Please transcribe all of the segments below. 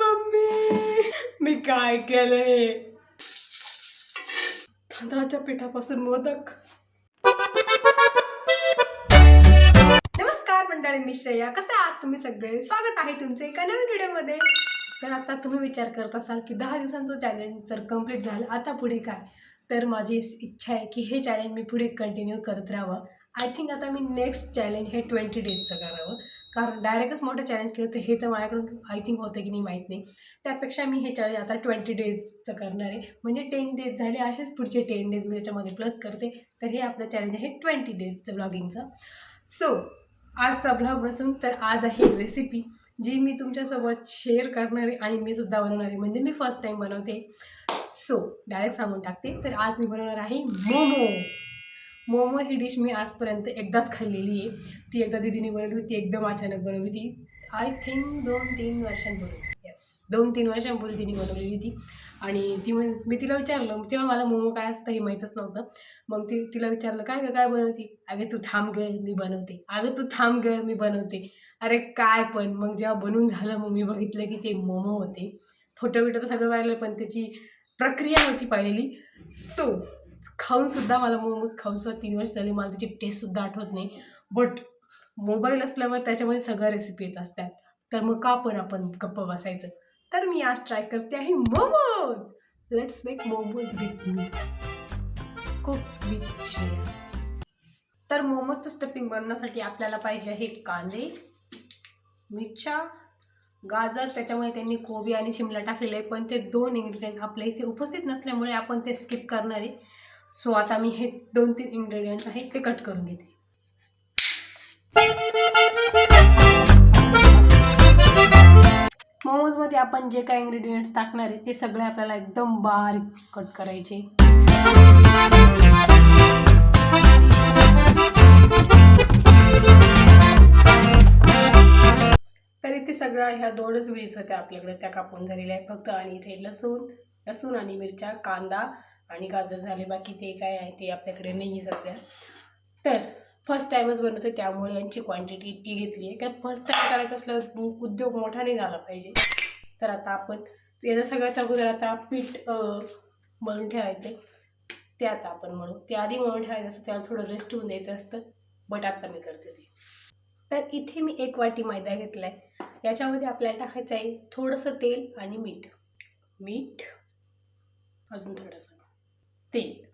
Mummy. मी काय केलंय? तांदळाच्या पिठापासून मोदक. नमस्कार मंडळी मी श्रेया. कसे आहात तुम्ही सगळे? स्वागत आहे तुमचे एका नवीन व्हिडिओमध्ये. तर आता तुम्ही विचार करत असाल की दहा दिवसांचं चॅलेंज जर कंप्लीट झालं आता पुढे काय? तर माझी इच्छा आहे की हे चॅलेंज मी पुढे कंटिन्यू करत राहावं. आय थिंक आता मी नेक्स्ट चॅलेंज हे ट्वेंटी डेजचं करावं कारण डायरेक्टच मोठं चॅलेंज केलं तर हे तर माझ्याकडून आय थिंक होतं की नाही माहीत नाही. त्यापेक्षा मी हे चॅलेंज आता ट्वेंटी डेजचं करणार आहे. म्हणजे टेन डेज झाले असेच पुढचे टेन डेज मी त्याच्यामध्ये प्लस करते. तर हे आपलं चॅलेंज आहे ट्वेंटी डेजचं ब्लॉगिंगचं सो आजचा ब्लॉग नसून तर आज आहे रेसिपी जी मी तुमच्यासोबत शेअर करणार आहे आणि मी सुद्धा बनवणार आहे. म्हणजे मी फर्स्ट टाईम बनवते. सो डायरेक्ट सांगून टाकते. तर आज मी बनवणार आहे मोमो. मोमो ही डिश मी आजपर्यंत एकदाच खाल्लेली आहे. ती एकदा दिदीने बनवली होती एकदम अचानक बनवली ती आय थिंक दोन तीन वर्षांपूर्वी. येस दोन तीन वर्षांपूर्वी तिने बनवलेली होती. आणि ती म्हण मी तिला विचारलं तेव्हा मला मोमो काय असतं हे माहीतच नव्हतं. मग ती तिला विचारलं काय गं काय बनवते? अगे तू थांब ग मी बनवते. अगं तू थांब ग मी बनवते. अरे काय पण. मग जेव्हा बनवून झालं मग मी बघितलं की ते मोमो होते. फोटो बिटो तर सगळं पाहिलं पण त्याची प्रक्रिया नव्हती पाहिलेली. सो खाऊनसुद्धा मला मोमोज खाऊनसुद्धा तीन वर्ष झाली मला त्याची टेस्टसुद्धा आठवत नाही. बट मोबाईल असल्यामुळे त्याच्यामध्ये सगळ्या रेसिपी येत असतात. तर मग का पण आपण गप्प बसायचं? तर मी आज ट्राय करते आहे momos! Let's make momos with me cook with तर मोमोजचं स्टफिंग बनवण्यासाठी आपल्याला पाहिजे आहे कांदे मिरच्या गाजर त्याच्यामुळे त्यांनी कोबी आणि शिमला टाकलेले आहे. पण ते दोन इन्ग्रेडियंट आपल्या इथे उपस्थित नसल्यामुळे आपण ते स्किप करणार आहे. सो आता मी हे दोन तीन इन्ग्रेडियंट्स आहेत ते कट करून घेते. मोमोजमध्ये आपण जे काही इन्ग्रेडियंट्स टाकणार आहे ते सगळे आपल्याला एकदम बारीक कट करायचे. तरी ते सगळ्या ह्या दोनच वीज होत्या आपल्याकडे त्या कापून झालेल्या आहेत. फक्त आणि इथे लसूण लसूण आणि मिरच्या कांदा आणि गाजर झाले बाकी ते काय आहे ते आपल्याकडे नाही आहे सध्या. तर फर्स्ट टाईमच बनवतो त्यामुळे यांची क्वांटिटी ती घेतली आहे. कारण फर्स्ट टाईम करायचं असलं उद्योग मोठा नाही झाला पाहिजे. तर आता आपण याचं सगळ्यात अगोदर आता पीठ म्हणून मळून ठेवायचं ते आता आपण म्हणू ते आधी मळून ठेवायचं असतं त्याला थोडं रेस्ट होऊन द्यायचं असतं. बट आता मी करते ते. तर इथे मी एक वाटी मैदा घेतला आहे याच्यामध्ये आपल्याला टाकायचं आहे थोडंसं तेल आणि मीठ. मीठ अजून थोडंसं. तेल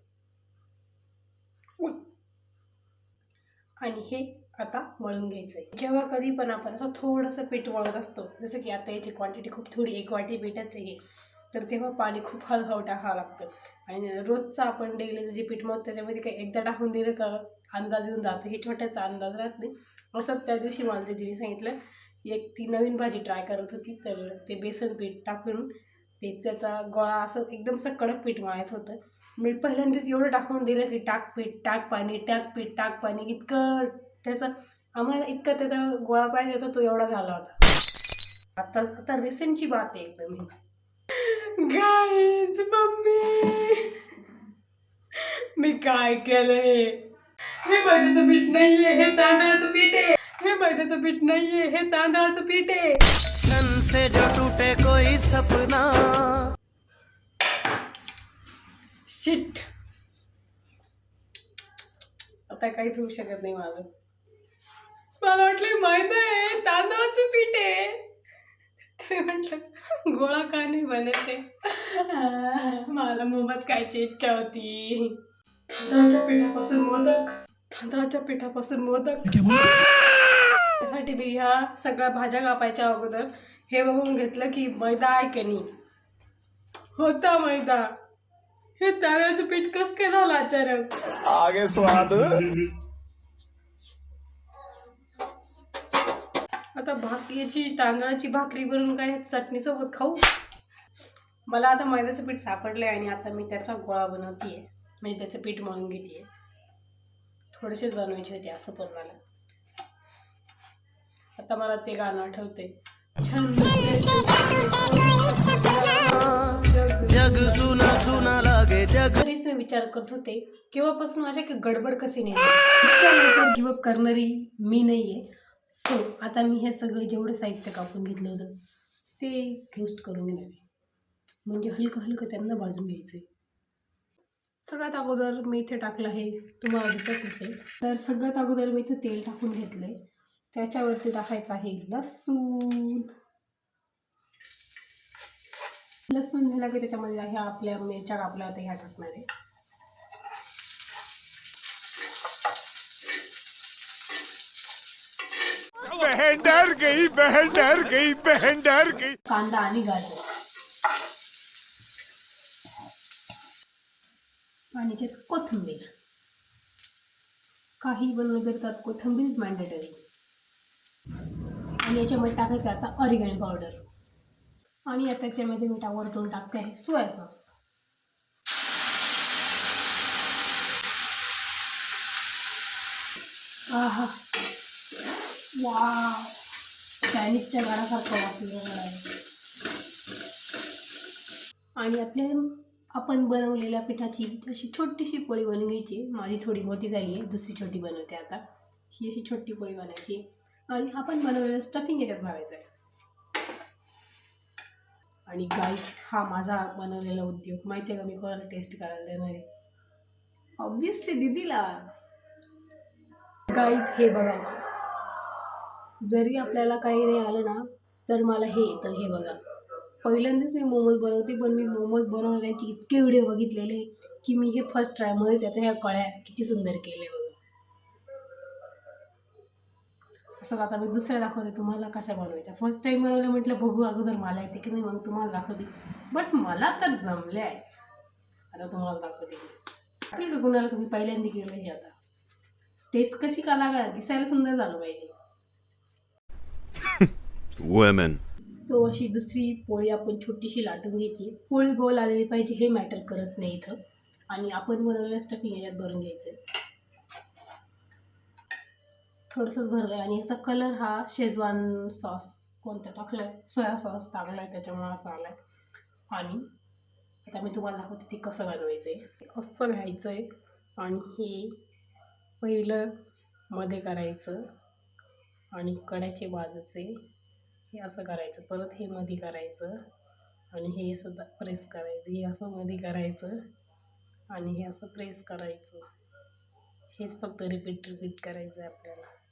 आणि हे आता वळून घ्यायचं आहे जेव्हा कधी पण आपण असं थोडंसं पीठ वळत असतो जसं की आता याची क्वांटिटी खूप थोडी एक वाटी पीठच आहे. तर तेव्हा पाणी खूप हळूहळू टाकावं लागतं. आणि रोजचं आपण डेली जे पीठ मग त्याच्यामध्ये काही एकदा टाकून दिलं का अंदाज येऊन जातो. हे छोट्याचा अंदाज राहत नाही. असं त्या दिवशी मला जे सांगितलं एक ती नवीन भाजी ट्राय करत होती तर ते बेसन पीठ टाकून ते त्याचा गोळा असं एकदम असं कडक पीठ मळायचं होतं. मी पहिल्यांदाच एवढं टाकून दिलं की टाक पीठ टाक पाणी टाक पीठ टाक पाणी. इतकं त्याचं आम्हाला इतकं त्याचा गोळा पाहिजे होता तो एवढा झाला होता. आता आता रिसेंटची बात आहे एकदम गाईज मम्मी! मी काय केलंय? हे मैद्याचं पीठ नाहीये हे तांदळाचं पीठ आहे. हे मैद्याचं पीठ नाहीये हे तांदळाचं पीठ आहे. से जो टूटे कोई सपना. शिट आता काहीच होऊ शकत नाही माझं. मला वाटलं मैदा आहे तांदळाचं पीठ आहे. तरी म्हटलं गोळा का नाही बनते मला मोबत खायची इच्छा होती. तांदळाच्या पिठापासून मोदक. तांदळाच्या पिठापासून मोदक. त्यासाठी मी ह्या सगळ्या भाज्या कापायच्या अगोदर हे बघून घेतलं की मैदा आहे की नाही? होता मैदा. हे तांदळाचं पीठ कसं काय झालं अचानक आगे स्वाद आता भाक याची तांदळाची भाकरी बनवून काय चटणीसोबत खाऊ मला आता मैद्याचं पीठ सापडलं आहे आणि आता मी त्याचा गोळा बनवते म्हणजे त्याचं पीठ मळून घेते थोडेसेच बनवायचे होते असं पण मला आता मला ते गाणं आठवते छंद जग सुना सुना लागे जग. तरीच मी विचार करत होते केव्हापासून माझ्या की गडबड कशी नाही इतक्या लवकर गिवअप करणारी मी नाही आहे सो आता मी हे सगळं जेवढं साहित्य कापून घेतलं होतं ते रोस्ट करून घेणार आहे. म्हणजे हलकं हलकं त्यांना भाजून घ्यायचं आहे सगळ्यात अगोदर मी इथे टाकलं आहे तुम्हाला दिसत नसेल तर सगळ्यात अगोदर मी इथे तेल टाकून घेतलं आहे त्याच्यावरती टाकायचं आहे लसूण. लसूण झाला की त्याच्यामध्ये ह्या आपल्या मिरच्या कापल्या होत्या ह्या टाकणार. आहे गई बहन डर गई बहन डर गई। कांदा आणि गाजर. आणि त्यात कोथिंबीर. काही बनवलं तर त्यात कोथिंबीर मॅन्डेटरी आणि याच्यामध्ये टाकायचं आता ऑरिगॅन पावडर. आणि आता त्याच्यामध्ये मी टा- वरतून टाकते आहे. Soya sauce. आहा. वा चायनीजच्या गाडासारखं वाचलेलं आहे. आणि आपल्या आपण बनवलेल्या पिठाची अशी छोटीशी पोळी बनवून घ्यायची. माझी थोडी मोठी झाली आहे. दुसरी छोटी बनवते आता. ही अशी छोटी पोळी बनायची आणि आपण बनवलेलं स्टफिंग याच्यात भावायचं आहे. आणि गाईस हा माझा बनवलेला उद्योग. माहिती आहे का मी कोणाला टेस्ट करायला देणार आहे? ऑब्विसली दिदीला. गाईज हे बघा. जरी आपल्याला काही नाही आलं ना तर मला हे येतं हे बघा. पहिल्यांदाच मी मोमोज बनवते पण मी मोमोज बनवण्याचे इतके व्हिडिओ बघितलेले की मी हे फर्स्ट ट्रायमध्येच त्याच्या ह्या कळ्या किती सुंदर केले बघा. असं आता मी दुसऱ्या दाखवते तुम्हाला कशा बनवायच्या. फर्स्ट टाईम बनवलं म्हटलं बघू अगोदर मला येते की नाही मग तुम्हाला दाखवते. बट मला तर जमले आहे आता तुम्हाला दाखवते. आहे कुणाला तुम्ही पहिल्यांदा केलं हे आता. टेस्ट कशी का लागा दिसायला सुंदर झालं पाहिजे. सो अशी दुसरी पोळी आपण छोटीशी लाटून घ्यायची. पोळी गोल आलेली पाहिजे हे मॅटर करत नाही इथं. आणि आपण बनवलेलं स्टफिंग याच्यात भरून घ्यायचं. थोडंसंच भरलं आहे आणि याचा कलर हा शेजवान सॉस कोणता टाकला आहे सोया सॉस टाकला आहे त्याच्यामुळे असा आला आहे आणि आता मी तुम्हाला दाखवते ते कसं बनवायचं आहे असं घ्यायचं आहे आणि हे पहिलं मध्ये करायचं आणि कड्याचे बाजूचे हे असं करायचं परत हे मध्ये करायचं आणि हे सुद्धा प्रेस करायचं हे असं मध्ये करायचं आणि हे असं प्रेस करायचं. हेच फक्त रिपीट रिपीट करायचं आहे आपल्याला.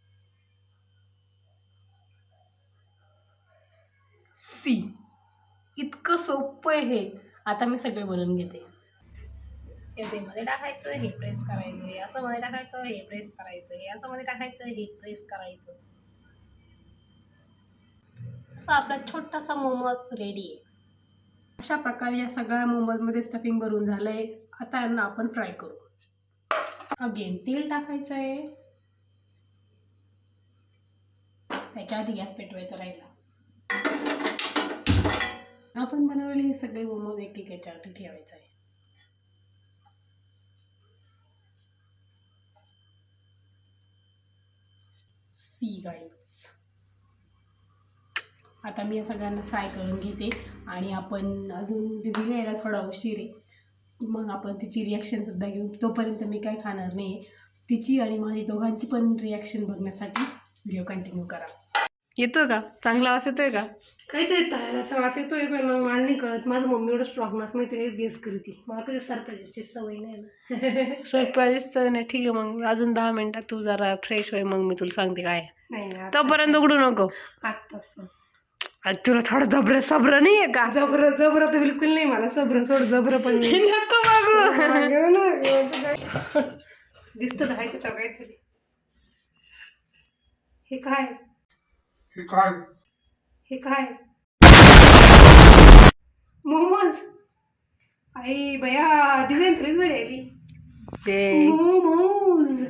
सी. इतकं सोपं आहे हे. आता मी सगळे बनवून घेते. मध्ये टाकायचं हे प्रेस करायचं हे असं मध्ये टाकायचं हे प्रेस करायचं हे असं मध्ये टाकायचं हे प्रेस करायचं. असा आपला छोटासा मोमोज रेडी आहे. अशा प्रकारे या सगळ्या मोमोजमध्ये स्टफिंग भरून झालं आहे आता यांना आपण फ्राय करू. अगेन तेल टाकायचं आहे. त्याच्या आधी गॅस पेटवायचा राहिला. आपण बनवलेले हे सगळे मोमोज एक एक याच्यावरती ठेवायचं आहे सी गाईड्स आता मी या सगळ्यांना फ्राय करून घेते आणि आपण अजून दिदीला यायला थोडा उशीर आहे. मग आपण तिची रिॲक्शनसुद्धा घेऊ. तोपर्यंत मी काय खाणार नाही तिची आणि माझी दोघांची पण रिॲक्शन बघण्यासाठी व्हिडिओ कंटिन्यू करा. येतोय का? चांगला आवाज येतोय का? काहीतरी तळायला वास येतोय पण मग मला नाही कळत. माझं मम्मी एवढं स्ट्रॉंग नसतं मी तिने गेस करते. मला कधी सरप्राईजची सवय नाही ना. सरप्राईजचं नाही ठीक आहे. मग अजून दहा मिनटात तू जरा फ्रेश होय मग मी तुला सांगते काय. नाही नाही तोपर्यंत उघडू नको. आत्ताच तुला थोडं जबर सब्र नाही आहे का? जबर जबर तर बिलकुल नाही मला सबर सोड जबर पण नाही. नको तर. दिसतं तर आहे त्याच्यावर काहीतरी हे काय? हे काय? मोमोज? आई बया डिझाईन तरीच बरी आली. ते मोमोज.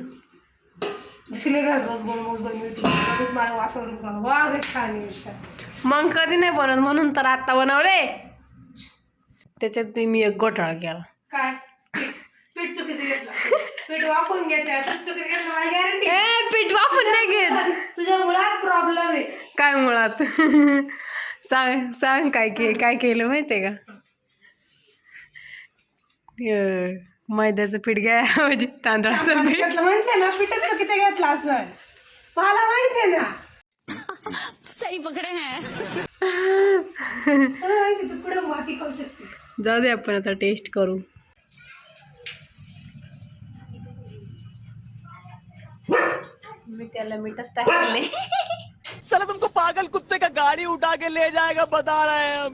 दुसरे घर रोज मोमोज बनवते. लगेच मला वासावरून कळलं. वा ग छान मग कधी नाही बनवत म्हणून तर आता बनवले. त्याच्यात मी मी एक घोटाळा केला. काय? पीठ वापरून घेते. पीठ चुकीचं घेतलं मला गॅरंटी ए पीठ वापरून नाही घेत. तुझ्या मुळात प्रॉब्लेम आहे. काय मुळात? सांग सांग काय के काय केलं माहिती आहे का मैद्याचं पीठ घ्या म्हणजे तांदळाचं पीठ. घेतलं म्हटलं ना पीठच चुकीचं घेतलं असं. मला माहिती आहे ना. मला माहिती तू पुढे माती खाऊ शकते. जाऊ दे आपण आता टेस्ट करू. मी त्याला मीठच टाकले. चलो तुमको पागल कुत्ते का गाड़ी उठा के ले जाएगा बता रहे हैं हम।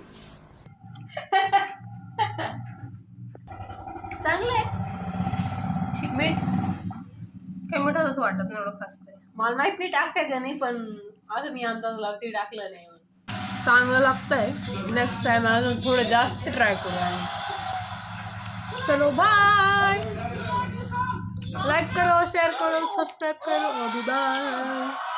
चांगलं आहे. मीठ काय मिठा असं वाटत नाही एवढं फास्ट आहे. मला माहीत नाही टाकते का नाही पण असं मी अंदाज लावते टाकलं नाही. चांगलं लागतंय. नेक्स्ट टाइम अजून थोडं जास्त ट्राय करू आणि चलो बाय लाईक करो शेअर करो सबस्क्राईब करो अभी बाय